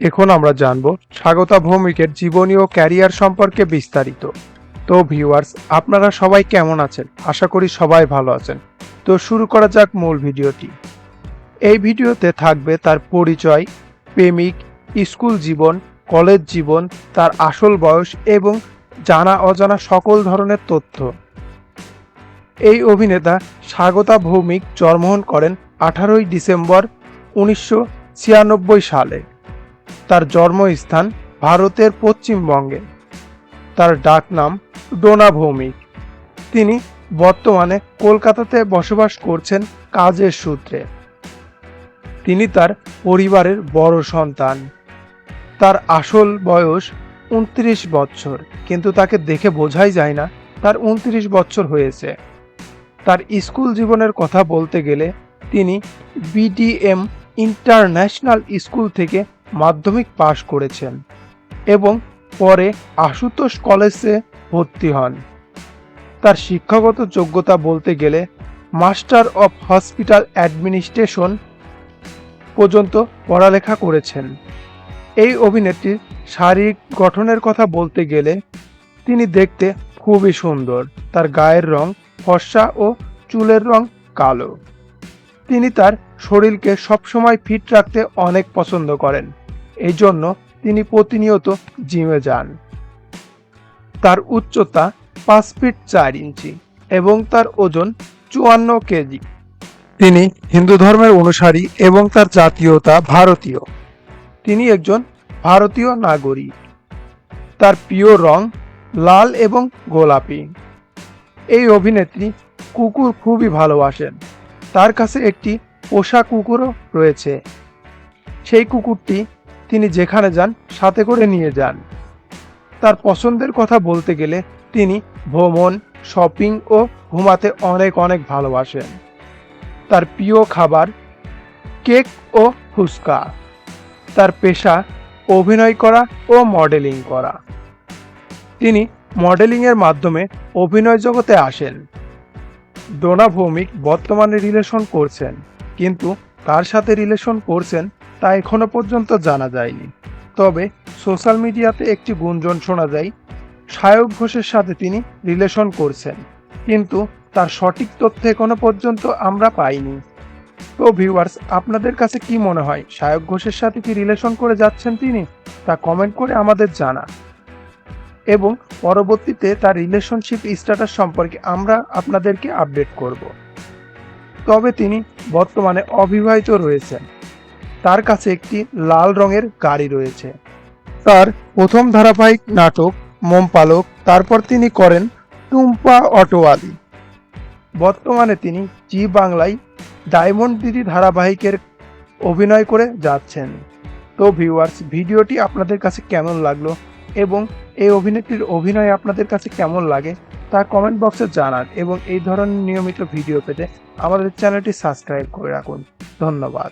এখন আমরা জানব স্বাগতা ভৌমিকের জীবনী ও ক্যারিয়ার সম্পর্কে বিস্তারিত। তো ভিউয়ার্স, আপনারা সবাই কেমন আছেন? আশা করি সবাই ভালো আছেন। তো শুরু করা যাক মূল ভিডিওটি। এই ভিডিওতে থাকবে তার পরিচয়, প্রেমিক, স্কুল জীবন, কলেজ জীবন, তার আসল বয়স এবং জানা অজানা সকল ধরনের তথ্য। এই অভিনেতা স্বাগতা ভৌমিক জন্মগ্রহণ করেন আঠারোই ডিসেম্বর উনিশশো ছিয়ানব্বই সালে। তার জন্মস্থান ভারতের পশ্চিমবঙ্গে। তার ডাক নাম ডোনা ভৌমিক তিনি বর্তমানে কলকাতাতে বসবাস করছেন কাজের সূত্রে। তিনি তার পরিবারের বড় সন্তান। তার আসল বয়স উনত্রিশ বছর, কিন্তু তাকে দেখে বোঝাই যায় না তার উনত্রিশ বছর হয়েছে। তার স্কুল জীবনের কথা বলতে গেলে তিনি বিডিএম ইন্টারন্যাশনাল স্কুল থেকে মাধ্যমিক পাশ করেছেন এবং পরে আশুতোষ কলেজে ভর্তি হন। তার শিক্ষাগত যোগ্যতা বলতে গেলে মাস্টার অফ হসপিটাল অ্যাডমিনিস্ট্রেশন পর্যন্ত পড়ালেখা করেছেন। এই অভিনেত্রীর শারীরিক গঠনের কথা বলতে গেলে তিনি দেখতে খুবই সুন্দর। তার গায়ের রং ফর্সা ও চুলের রং কালো। তিনি তার শরীরকে সবসময় ফিট রাখতে অনেক পছন্দ করেন। এই জন্য তিনি প্রতিনিয়ত জিমে যান। তার উচ্চতা পাঁচ ফিট চার ইঞ্চি এবং তার ওজন চুয়ান্ন কেজি। তিনি হিন্দু ধর্মের অনুসারী এবং তার জাতীয়তা ভারতীয়। তিনি একজন ভারতীয় নাগরিক। তার প্রিয় রং লাল এবং গোলাপি। এই অভিনেত্রী কুকুর খুবই ভালোবাসেন। তার কাছে একটি পোষা কুকুরও রয়েছে। সেই কুকুরটি তিনি যেখানে যান, সাথে করে নিয়ে যান। তার পছন্দের কথা বলতে গেলে তিনি ভ্রমণ, শপিং ও ঘুমাতে অনেক অনেক ভালোবাসেন। তার প্রিয় খাবার কেক ও ফুচকা। তার পেশা অভিনয় করা ও মডেলিং করা। তিনি মডেলিংয়ের মাধ্যমে অভিনয় জগতে আসেন। ডোনা ভৌমিক বর্তমানে রিলেশন করছেন, কিন্তু তার সাথে রিলেশন করছেন তা এখনও পর্যন্ত জানা যায়নি। তবে সোশ্যাল মিডিয়াতে একটি গুঞ্জন শোনা যায়, সায়ক ঘোষের সাথে তিনি রিলেশন করছেন, কিন্তু তার সঠিক তথ্য এখনও পর্যন্ত আমরা পাইনি। তো ভিউয়ার্স, আপনাদের কাছে কি মনে হয়, সায়ক ঘোষের সাথে কি রিলেশন করে যাচ্ছেন তিনি? তা কমেন্ট করে আমাদের জানা এবং পরবর্তীতে তার রিলেশনশিপ স্ট্যাটাস সম্পর্কে আমরা আপনাদেরকে আপডেট করব। তবে তিনি বর্তমানে অবিবাহিত রয়েছেন। তার কাছে একটি লাল রঙের গাড়ি রয়েছে। তার প্রথম ধারাবাহিক নাটক মোমপালক, তারপর তিনি করেন টুম্পা অটোয়ালি। বর্তমানে তিনি জি বাংলায় ডায়মন্ড দিদি ধারাবাহিকের অভিনয় করে যাচ্ছেন। তো ভিউয়ার্স ভিডিওটি আপনাদের কাছে কেমন লাগল এবং এই অভিনেত্রীর অভিনয় আপনাদের কাছে কেমন লাগে তা কমেন্ট বক্সে জানান এবং এই ধরনের নিয়মিত ভিডিও পেতে আমাদের চ্যানেলটি সাবস্ক্রাইব করে রাখুন। ধন্যবাদ।